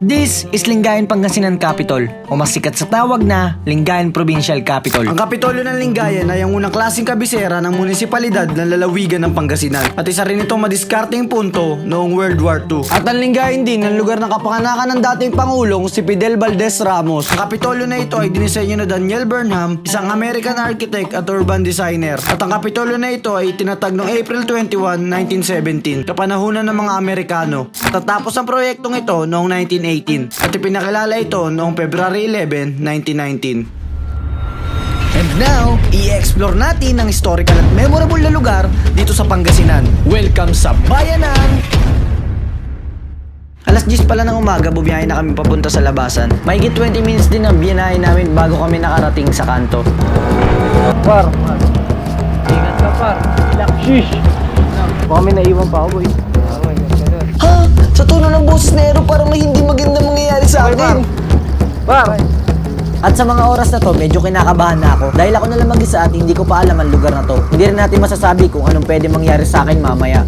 This is Lingayen Pangasinan Capital o mas sikat sa tawag na Lingayen Provincial Capital. Ang Kapitolyo ng Lingayen ay ang unang klaseng kabisera ng munisipalidad ng lalawigan ng Pangasinan at isa rin itong madiskarteng punto noong World War II. At ang Lingayen din ang lugar ng kapanganakan ng dating Pangulong si Fidel Valdez Ramos. Ang Kapitolyo na ito ay dinisenyo na Daniel Burnham, isang American architect at urban designer. At ang Kapitolyo na ito ay tinatag noong April 21, 1917, kapanahunan ng mga Amerikano. At natapos ang proyektong ito noong 1918 at ipinakilala ito noong February 11, 1919. And now, i-explore natin ang historical at memorable na lugar dito sa Pangasinan. Welcome sa Bayanan! Alas 10 pala ng umaga, bumiyahe na kami papunta sa labasan. Mahigit 20 minutes din ang binahe namin bago kami nakarating sa kanto. Par. Ingat ka, par. Shish. Baka may naiwan pa ako, boy. Sa tono ng boses na Ero, parang may hindi maganda mangyayari sa akin. Par. At sa mga oras na to, medyo kinakabahan na ako dahil ako na lang mag-isa at hindi ko pa alam ang lugar na to. Hindi rin natin masasabi kung anong pwede mangyari sa akin mamaya.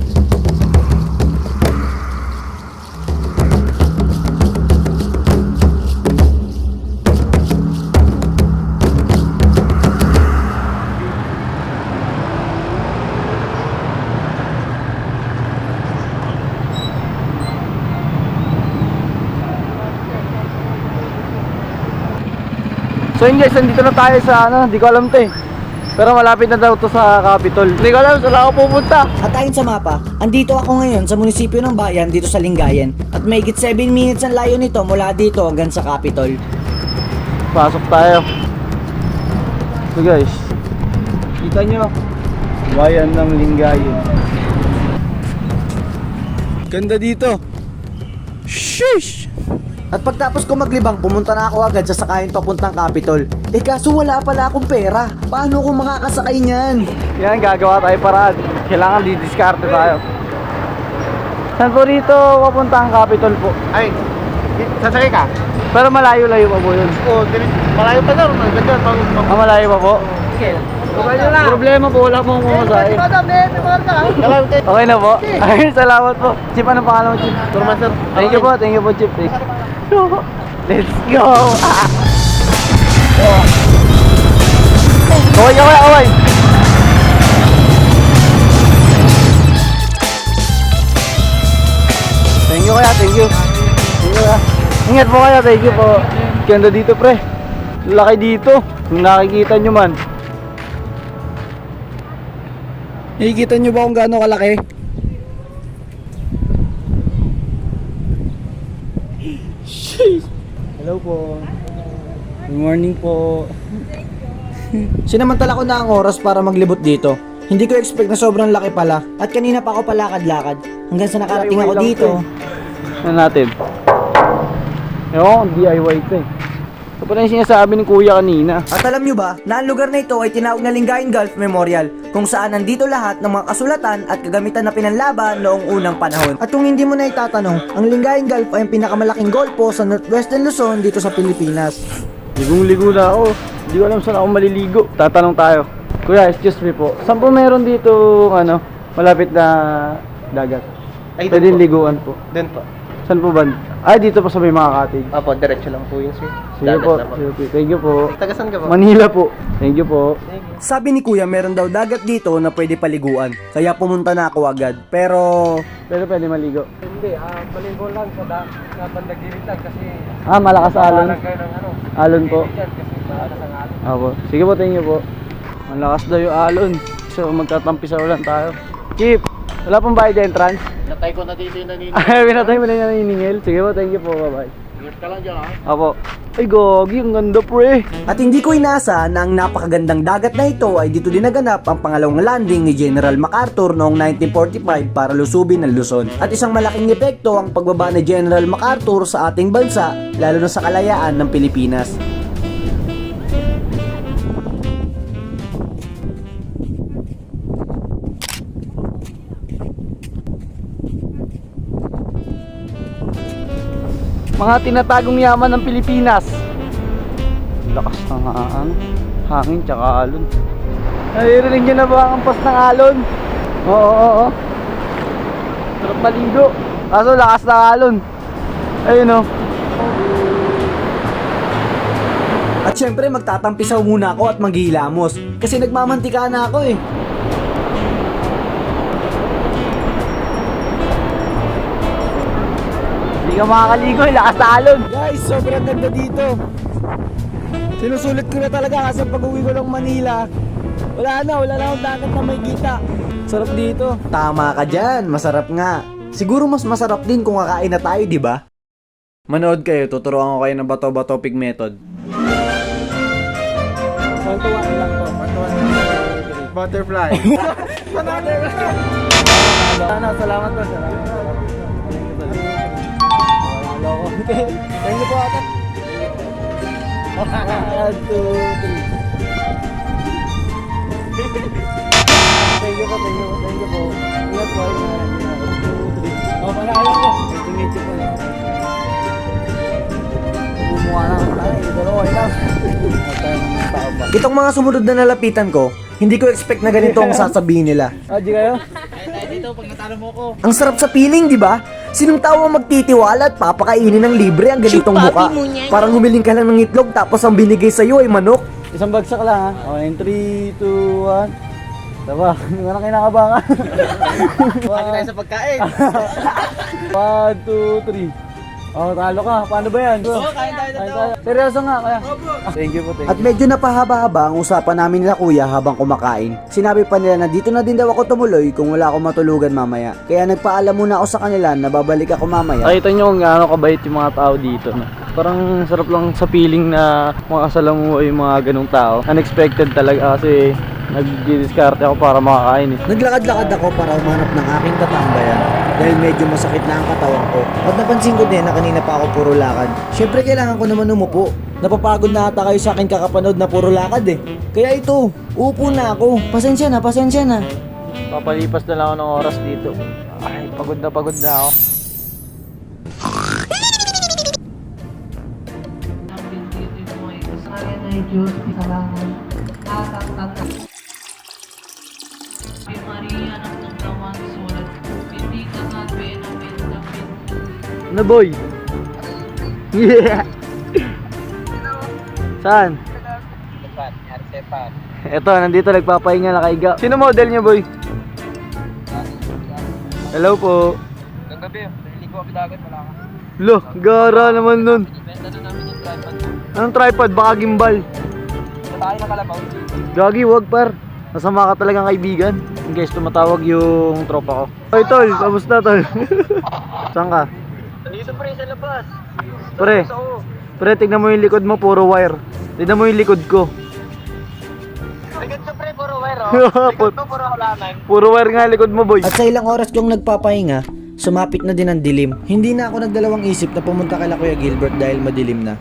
So yun guys, nandito na tayo sa ano, di ko alam to eh. Pero malapit na daw to sa Capitol. Hindi ko alam saan ako pupunta. At ayon sa mapa, andito ako ngayon sa munisipyo ng bayan dito sa Lingayen. At may 7 minutes ang layo nito mula dito hanggang sa Capitol. Pasok tayo. So guys, kita nyo. Bayan ng Lingayen. Ganda dito. Sheesh! At pagtapos ko maglibang, pumunta na ako agad sa sakayan papuntang Capitol. Eh kaso wala pala akong pera. Paano ako makakasakay niyan? Yan, gagawa tayo paraan. Kailangan didiskarte tayo. Saan po rito papunta ang Capitol po? Ay, sasakay ka? Pero malayo-layo pa po yun. Oo, oh, malayo pa daw. Maganda. Pag, pag, Ah, malayo pa po? Problema po, wala pong mamasahe. Okay na po? Ay, salamat po. Chip, anong pangalan mo, Chip? Turman, sir. Thank you po, thank you po, Chip. Thank you. Let's go! Okay ka kaya, okay? Thank you kaya, thank you. Thank you kaya. Ingat po kaya, thank you po. Ganda dito, pre. Laki dito. Nakikita nyo man. Nakikita nyo ba kung gaano kalaki? Hello po. Good morning po. Sinamantala ko na ang oras para maglibot dito. Hindi ko expect na sobrang laki pala. At kanina pa ako palakad-lakad hanggang sa nakarating ako dito. to Ano natin? Ewan ko, DIY ito eh. Ito pala yung sinasabi ni kuya kanina. At alam nyo ba, na ang lugar na ito ay tinawag na Lingayen Gulf Memorial kung saan nandito lahat ng mga kasulatan at kagamitan na pinanlaban noong unang panahon. At kung hindi mo na itatanong, ang Lingayen Gulf ay ang pinakamalaking golpo sa Northwestern Luzon dito sa Pilipinas. Ligong-ligo na ako. Hindi ko alam saan ako maliligo. Tatanong tayo. Kuya, excuse me po. Saan po meron dito, ano, malapit na dagat? Ay, Pwede liguan po. Doon po. Saan po ba? Ay, dito po sa may mga cottage. Apo, diretso lang po yun, sir. Sige Dagat po. na po. Sige po. Thank you po. Tagasan ka po? Manila po. Thank you po. Sabi ni Kuya, meron daw dagat dito na pwede paliguan. Kaya pumunta na ako agad. Pero Pero pwede maligo. Hindi, ah, maligo lang sa, da- sa bandagiritan kasi Ah, malakas alon. parang kayo ng ano, Alon po. kasi malakas ang alon. Apo. Sige po, thank you po. Ang lakas daw yung alon. So, magtatampi sa ulan tayo. Chip, wala pong bayad entrance? Natay ko na dito yung nanini. Ay, pinatay mo na yung naniningil. Sige po, thank you po. Bye-bye. Ingat ka lang dyan, ha? Apo. Ay, gogi. Ang ganda, pre. At hindi ko inasa na ang napakagandang dagat na ito ay dito din naganap ang pangalawang landing ni General MacArthur noong 1945 para lusubin ang Luzon. At isang malaking epekto ang pagbaba ni General MacArthur sa ating bansa, lalo na sa kalayaan ng Pilipinas. mga tinatagong yaman ng Pilipinas. Lakas ng ha ano? hangin tsaka alon. Naririnig nyo na ba ang ampas ng alon? Oo oo oo. Sarap maligo. Kaso lakas ng alon. Ayun o oh. At syempre magtatampisaw muna ako at maghihilamos. Kasi nagmamantika na ako eh. Hindi ka makakaligo, eh, lakas sa alon. Guys, sobrang ganda dito. Sinusulit ko na talaga kasi pag uwi ko ng Manila, wala na, wala na akong dagat na may kita. Sarap dito. Tama ka dyan, masarap nga. Siguro mas masarap din kung kakain na tayo, di ba? Manood kayo, tuturuan ko kayo ng bato-bato pig method. Kwantuan lang to. Kwantuan Butterfly. Ano, salamat po. Salamat. Thank you po, ate. One, two, three. Thank you po, thank you po, thank you po. Ingat po. ingat. One, two, three. Oh, panalo ko. Nice to meet you po. Bumuha na ako tayo, dalawa lang. Itong mga sumunod na nalapitan ko, hindi ko expect na ganito ang sasabihin nila. Ah, di kayo? Ang sarap sa feeling, di ba? Sinong tao ang magtitiwala at papakainin ng libre ang ganitong muka? Parang humiling ka lang ng itlog tapos ang binigay sa'yo ay manok. Isang bagsak lang ha. Okay, in 3, 2, 1. Taba, hindi ka na kinakabahan. Lagi tayo sa pagkain. 1, 2, 3. Oh, talo ka. Paano ba yan? Oo, kain tayo tayo. Seryoso nga, kaya. Thank you po, thank At medyo napahaba-haba ang usapan namin nila kuya habang kumakain. Sinabi pa nila na dito na din daw ako tumuloy kung wala akong matulugan mamaya. Kaya nagpaalam muna ako sa kanila na babalik ako mamaya. Nakita nyo kung gaano kabait yung mga tao dito. No? Parang sarap lang sa feeling na makasalamuha yung mga ganong tao. Unexpected talaga kasi nag-discarte ako para makakain eh. Naglakad-lakad ako para umanap ng aking tatambayan dahil medyo masakit na ang katawan ko. At napansin ko din na kanina pa ako puro lakad. Siyempre kailangan ko naman umupo. Napapagod na ata kayo sa akin kakapanood na puro lakad eh. Kaya ito, upo na ako. Pasensya na, pasensya na. Papalipas na lang ako ng oras dito. Ay, pagod na pagod na ako. Diyos, kasalanan. Tatak-tatak. Ave Maria, anak ng tawang sulat. Hindi ka nga pinamit-damit. Ano boy? Yeah! Saan? Eto, nandito nagpapahinga na kaiga. Sino model niya boy? Hello po. Kagabi, naliligo kami dagat, wala ka. Lo, gara naman nun. Benta na namin yung tripod. Anong tripod? Baka gimbal. Sa tayo ng kalabaw. Gagi, wag par. Masama ka talagang kaibigan. In case tumatawag yung tropa ko. Hoy tol, kamusta tol? Saan ka? Nandito pre sa labas. Pre, pre, tignan mo yung likod mo, puro wire. Tignan mo yung likod ko. Likod ko pre, puro wire oh. Likod ko puro halaman. Puro wire nga likod mo, boy. At sa ilang oras kong nagpapahinga, sumapit na din ang dilim. Hindi na ako nagdalawang isip na pumunta kay Kuya Gilbert dahil madilim na.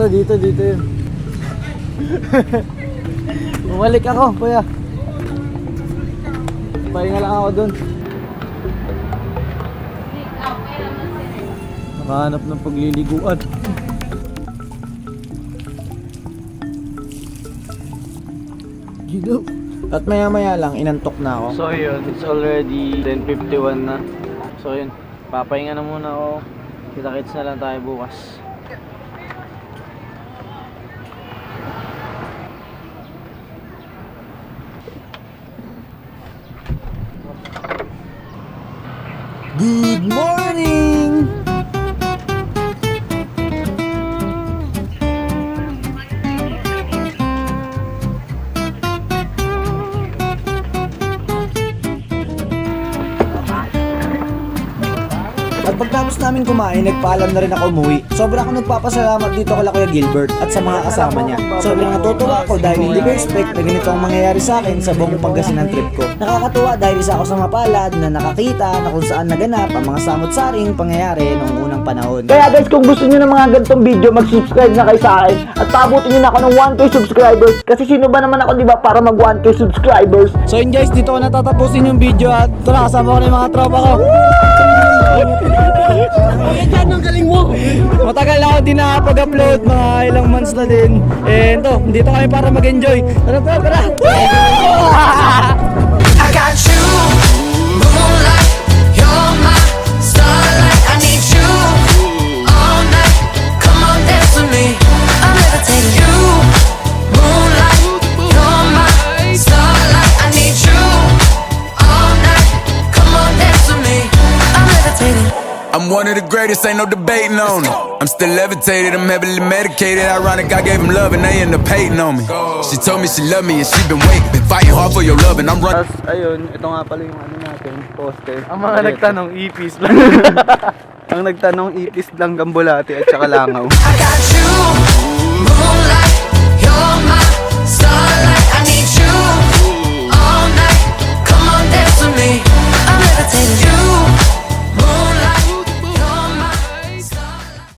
Ito, dito, dito yun. Bumalik ako, kuya. Pahinga lang ako dun. Nakahanap ng pagliliguan. Gino. At maya maya lang, inantok na ako. So yun, it's already 10.51 na. So yun, papahinga na muna ako. Kita-kits na lang tayo bukas. At pagtapos namin kumain, nagpaalam na rin ako umuwi. Sobra ako nagpapasalamat dito kay Kuya Gilbert at sa mga kasama niya. Sobrang natutuwa ako dahil hindi ko expect na ganito ang mangyayari sa akin sa buong Pangasinan trip ko. Nakakatuwa dahil isa ako sa mapalad na nakakita na kung saan naganap ang mga samot-saring pangyayari noong unang panahon. Kaya guys, kung gusto niyo ng mga ganitong video, mag-subscribe na kayo sa akin. At paabutin niyo na ako ng 1k subscribers. Kasi sino ba naman ako, di ba, para mag 1k subscribers? So yun guys, dito ko natatapusin yung video at ito na kasama ko na yung mga tropa ko. Matagal ako din nakapag-upload, mga ilang months na din. And to, dito kami para mag-enjoy. Tara, tara, tara! one of the greatest, ain't no debating on it. I'm still levitated, I'm heavily medicated. Ironic, I gave him love and they end up hating on me. She told me she loved me and she been waiting, been fighting hard for your love and I'm running. Tapos, ayun, ito nga pala yung ano natin, poster. Ang mga nagtanong, ipis lang. Ang nagtanong, ipis lang gambulati at saka langaw. I got you.